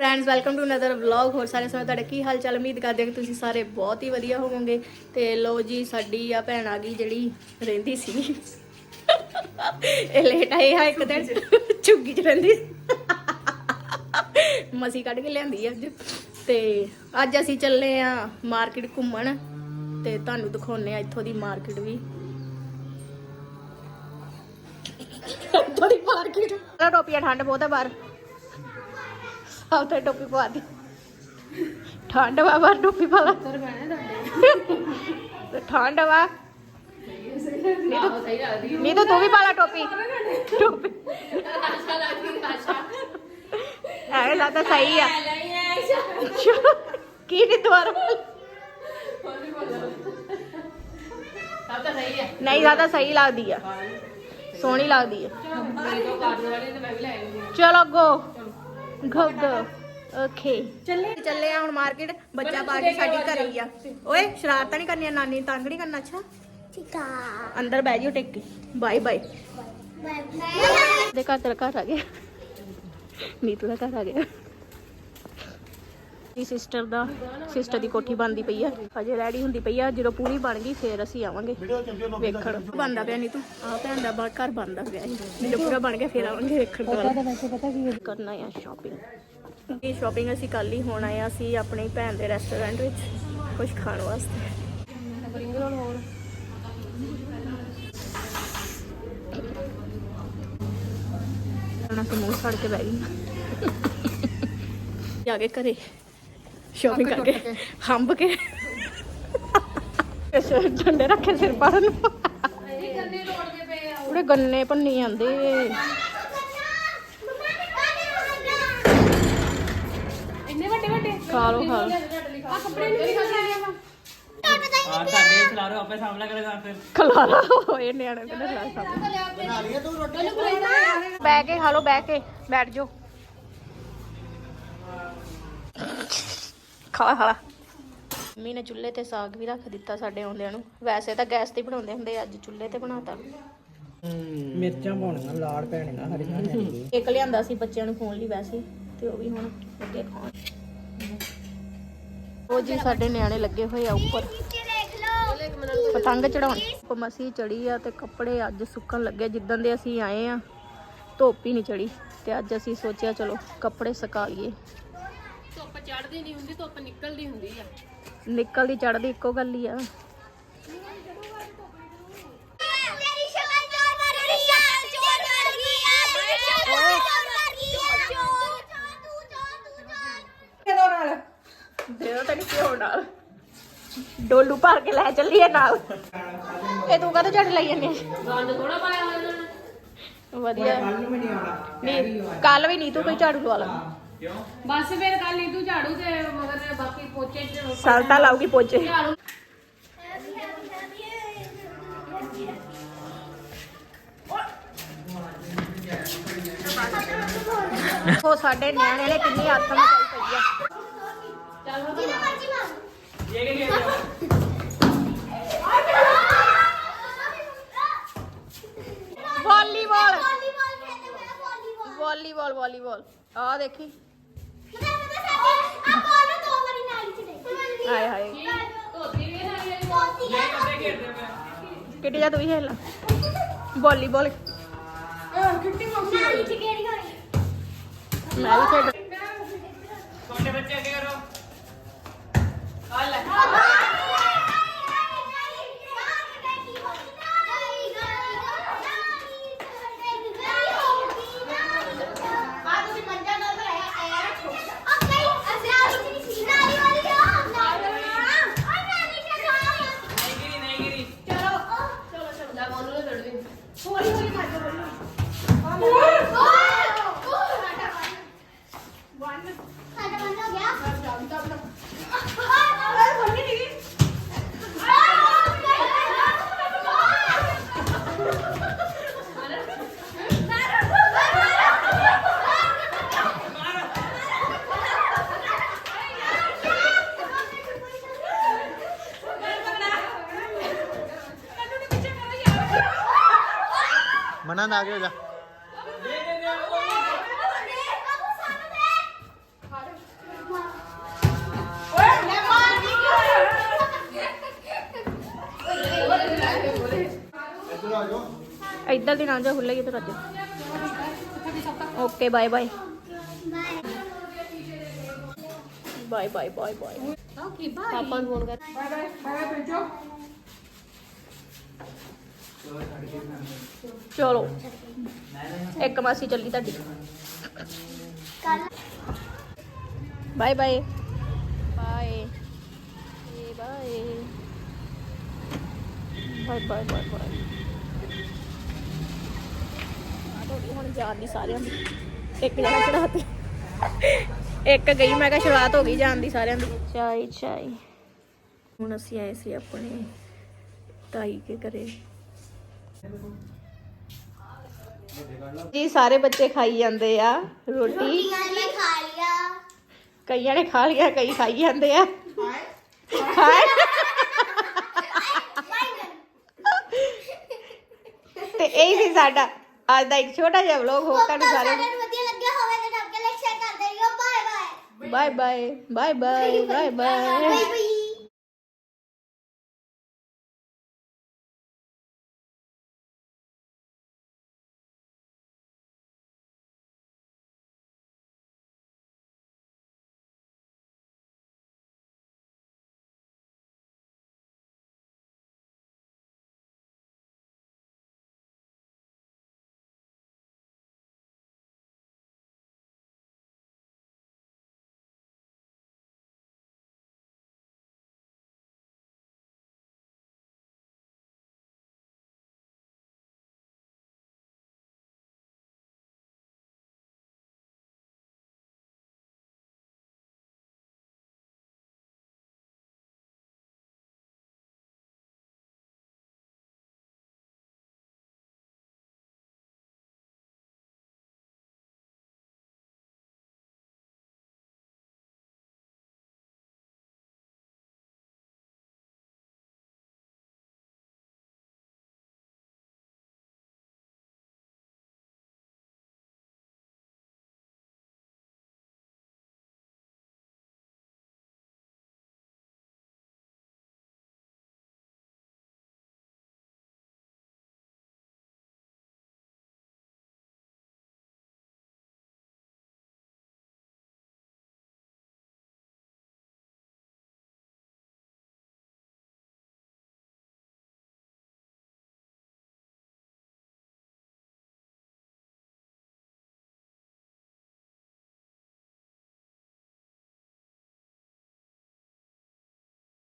Friends welcome to another vlog ਹੋਰ ਸਾਰੇ ਸਾਰੇ ਤੁਹਾਡਾ ਕੀ ਹਾਲ ਚਾਲ ਉਮੀਦ ਕਰਦੇ ਹਾਂ ਕਿ ਤੁਸੀਂ ਸਾਰੇ ਬਹੁਤ ਹੀ ਵਧੀਆ ਹੋਵੋਗੇ। ਤੇ ਲੋ ਜੀ, ਸਾਡੀ ਆ ਭੈਣ ਆ ਗਈ ਜਿਹੜੀ ਰਹਿੰਦੀ ਸੀ। ਇਹ ਲੇਟ ਆਈ ਆ ਇੱਕ ਦਿਨ। ਝੁੱਗੀ ਚ ਰਹਿੰਦੀ ਮਸੀ ਕੱਢ ਕੇ ਲਿਆਂਦੀ ਅੱਜ। ਤੇ ਅੱਜ ਅਸੀਂ ਚੱਲੇ ਆ ਮਾਰਕੀਟ ਘੁੰਮਣ। ਤੇ ਤੁਹਾਨੂੰ ਦਿਖਾਉਨੇ ਆ ਇੱਥੋਂ ਦੀ ਮਾਰਕੀਟ ਵੀ। ਇੱਥੋਂ ਦੀ ਮਾਰਕੀਟ। ਟੋਪੀਆਂ ਠੰਡ ਬਹੁਤ ਆ ਬਾਹਰ। ਤੇ ਟੋਪੀ ਪਾ ਦੀ। ਠੰਡ ਵਾ ਬਾਹਰ ਟੋਪੀ ਪਾ ਲਾ। ਤੇ ਠੰਡ ਵਾ। ਨਹੀਂ ਤਾਂ ਨਹੀਂ ਤਾਂ ਤੂੰ ਵੀ ਪਾ ਲਾ ਟੋਪੀ। ਟੋਪੀ। ਐ ਲੱਗਦਾ ਸਹੀ ਆ। ਕੀ ਨਹੀਂ ਦੁਆਰਾ ਨਹੀਂ ਜ਼ਿਆਦਾ ਸਹੀ ਲੱਗਦੀ ਆ। ਸੋਹਣੀ ਲੱਗਦੀ ਆ। ਚਲੋ ਗੋ ਗੋ ਗੋ ਓਕੇ। ਚੱਲੇ। ਚੱਲੇ ਆ ਹੁਣ ਮਾਰਕੀਟ। ਬੱਚਾ ਪਾ ਕੇ ਸਾਡੀ ਘਰੇ ਹੀ ਆ। ਓਏ ਸ਼ਰਾਰਤਾਂ ਨਹੀਂ ਕਰਨੀਆਂ ਨਾਨੀ ਨੂੰ ਤੰਗ ਨਹੀਂ ਕਰਨਾ ਅੱਛਾ? ਠੀਕ ਆ। ਅੰਦਰ ਬਹਿ ਜਿਓ ਟਿਕ। Bye bye. ਦੇ ਘਰ ਤੇਰਾ ਘਰ ਆ ਗਿਆ। ਨੀਤੂ ਦਾ ਘਰ ਆ ਗਿਆ। ਦੀ ਸਿਸਟਰ ਦਾ ਸਿਸਟਰ ਦੀ ਕੋਠੀ ਬਣਦੀ ਪਈ ਆ। ਹਜੇ ਰੈਡੀ ਹੁੰਦੀ ਪਈ ਆ ਜਦੋਂ ਪੂਰੀ ਬਣ ਗਈ ਫੇਰ ਅਸੀਂ ਆਵਾਂਗੇ। ਵੇਖਣ। ਬਣਦਾ ਪਿਆ ਨੀਤੂ ਆ ਭੈਣ ਦਾ ਬਾਹਰ ਘਰ ਬਣਦਾ ਪਿਆ ਜਦੋਂ ਪੂਰਾ ਬਣ ਗਿਆ ਫੇਰ ਆਵਾਂਗੇ ਵੇਖਣ ਕੀ ਕਰਨਾ ਆ ਸ਼ਾਪਿੰਗ ਇਹ ਸ਼ਾਪਿੰਗ ਅਸੀਂ ਕੱਲ ਹੀ ਹੋਣ ਆ ਅਸੀਂ ਆਪਣੀ ਭੈਣ ਦੇ ਰੈਸਟੋਰੈਂਟ ਵਿੱਚ ਕੁਝ ਖਾਣ ਵਾਸਤੇ। ਮੂੰਹ ਸੜ ਕੇ ਬਹਿ ਗਈ ਜਾ ਕੇ ਘਰੇ। ਸ਼ਾਪਿੰਗ ਕਰਕੇ ਹੰਬ ਕੇ। ਸਿਰ ਝੰਡੇ ਰੱਖੇ ਸਿਰ ਪਰ ਨੂੰ। ਉਹਦੇ ਗੰਨੇ ਭੰਨੀ ਜਾਂਦੇ। ਇੰਨੇ ਵੱਡੇ ਵੱਡੇ? ਖਾ ਲਓ ਖਾ ਲਓ। ਆ ਕੱਪੜੇ ਨਹੀਂ ਖਾਣੇ ਹਾਂ ਤੁਹਾਡੇ ਚਲਾ ਰਹੇ ਆਪੇ ਸਾਹਮਣਾ ਕਰੇਗਾ ਫਿਰ। ਖਲਾਰਾ ਹੋਏ ਨਿਆਣੇ ਤੇ ਖਲਾ ਸਭ ਬਹਿ ਕੇ ਖਾ ਲਓ ਬਹਿ ਕੇ। ਬੈਠ ਜਾਓ। ਖਾ ਖਾ। ਮੰਮੀ ਨੇ ਚੁੱਲ੍ਹੇ ਤੇ ਸਾਗ ਵੀ ਰੱਖ ਦਿੱਤਾ ਸਾਡੇ ਆਉਂਦਿਆਂ ਨੂੰ। ਵੈਸੇ ਤਾਂ ਗੈਸ ਤੇ ਹੀ ਬਣਾਉਂਦੇ ਹੁੰਦੇ ਅੱਜ ਚੁੱਲ੍ਹੇ ਤੇ ਬਣਾਤਾ। ਮਿਰਚਾਂ ਪਾਉਣੀਆਂ ਲਾੜ ਪੈਣੀਆਂ ਹਰੀਆਂ ਨਹੀਂ ਇੱਕ ਲਿਆਂਦਾ ਸੀ ਬੱਚਿਆਂ ਨੂੰ ਖਾਣ ਲਈ ਵੈਸੇ ਤੇ ਉਹ ਵੀ ਹੁਣ ਲੱਗੇ ਖਾਣ। ਉਹ ਜੀ ਸਾਡੇ ਨਿਆਣੇ ਲੱਗੇ ਹੋਏ ਆ ਉੱਪਰ। ਪਤੰਗ ਚੜਾਉਣ। ਮਸੀ ਚੜੀ ਆ ਤੇ ਕੱਪੜੇ ਅੱਜ ਸੁੱਕਣ ਲੱਗੇ ਜਿੱਦਣ ਦੇ ਅਸੀਂ ਆਏ ਆ ਧੁੱਪ ਹੀ ਨਹੀਂ ਚੜੀ। ਤੇ ਅੱਜ ਅਸੀਂ ਸੋਚਿਆ ਚਲੋ ਕੱਪੜੇ ਸੁਕਾ ਲਈਏ। ਚੜਦੀ ਨਹੀਂ ਹੁੰਦੀ ਧੁੱਪ ਨਿਕਲਦੀ ਹੁੰਦੀ ਆ। ਨਿਕਲਦੀ ਚੜਦੀ ਇੱਕੋ ਗੱਲ ਹੀ ਆ। ਤੂੰ ਨਾਲ ਡੋਲੂ ਭਰ ਕੇ ਲੈ ਚੱਲੀਏ ਨਾਲ। ਇਹ ਤੂੰ ਕਦੋਂ ਝੜ ਲਈ ਜਾਂਦੀ ਗੰਦ ਥੋੜਾ ਪਾਇਆ ਹੋਇਆ ਇਹਨਾਂ ਨੇ। ਵਧੀਆ। ਕੱਲ ਵੀ ਨਹੀਂ ਤੂੰ ਕੋਈ ਝਾੜੂ ਲਵਾ ਲਾ। ਬਸ ਫਿਰ ਕੱਲ ਨਹੀਂ ਤੂੰ ਝਾੜੂ ਤੇ ਮਗਰ ਬਾਕੀ ਪੋਚੇ ਚ ਸਲਤਾ ਲਾਉਗੀ ਪੋਚੇ ਝਾੜੂ ਉਹ ਸਾਡੇ ਨਿਆਣੇ ਨੇ ਕਿੰਨੀ ਆਤਮ ਚਾਈ ਪਈ ਆ ਚੱਲ ਹੋ ਇਹ ਕੀ ਖੇਡਦੇ ਵਾਲੀਬਾਲ ਵਾਲੀਬਾਲ ਵਾਲੀਬਾਲ ਆ ਦੇਖੀ ਹਾਏ ਹਾਏ। ਕਿੱਡੀ ਜਾ ਤੂੰ ਵੀ ਖੇਲ ਵਾਲੀਬਾਲ ਮੈਂ ਵੀ ਖੇਡ मना आगे जा इधर दिन आ जाओ खुले इधर आ okay bye bye bye bye bye bye पापा फ़ोन कर बाय बाय बाय बाय ਚਲੋ। ਇੱਕ ਮਾਸੀ ਚੱਲੀ ਤੁਹਾਡੀ। ਕੱਲ bye bye bye bye bye bye bye bye ਆ ਤੁਹਾਡੀ ਹੁਣ ਜਾਣ ਦੀ ਸਾਰਿਆਂ ਦੀ। ਇੱਕ ਜਣਾ ਚੜਾਤੀ ਇੱਕ ਗਈ ਮੈਂ ਕਿਹਾ ਸ਼ੁਰੂਆਤ ਹੋ ਗਈ ਜਾਣ ਦੀ ਸਾਰਿਆਂ ਦੀ। ਚਾਈ ਚਾਈ। ਹੁਣ ਅਸੀਂ ਆਏ ਸੀ ਆਪਣੇ ਤਾਈ ਕੇ ਘਰੇ। ਜੀ ਸਾਰੇ ਬੱਚੇ ਖਾਈ ਜਾਂਦੇ ਆ ਰੋਟੀ। ਰੋਟੀਆਂ ਨੇ ਖਾ ਲਿਆ ਕਈਆਂ ਨੇ ਖਾ ਲਿਆ ਕਈ ਖਾਈ ਜਾਂਦੇ ਆ। ਖਾਏ ਤੇ ਇਹ ਸੀ ਸਾਡਾ। ਅੱਜ ਦਾ ਇੱਕ ਛੋਟਾ ਜਿਹਾ ਵਲੌਗ ਹੋ ਤੁਹਾਨੂੰ ਸਾਰਿਆਂ ਨੂੰ ਸਾਰਿਆਂ ਨੂੰ ਵਧੀਆ ਲੱਗਿਆ ਹੋਵੇ ਤਾਂ ਟੱਪ ਕੇ ਲਾਈਕ ਸ਼ੇਅਰ ਕਰ ਦਿਓ bye bye bye bye bye bye bye bye bye bye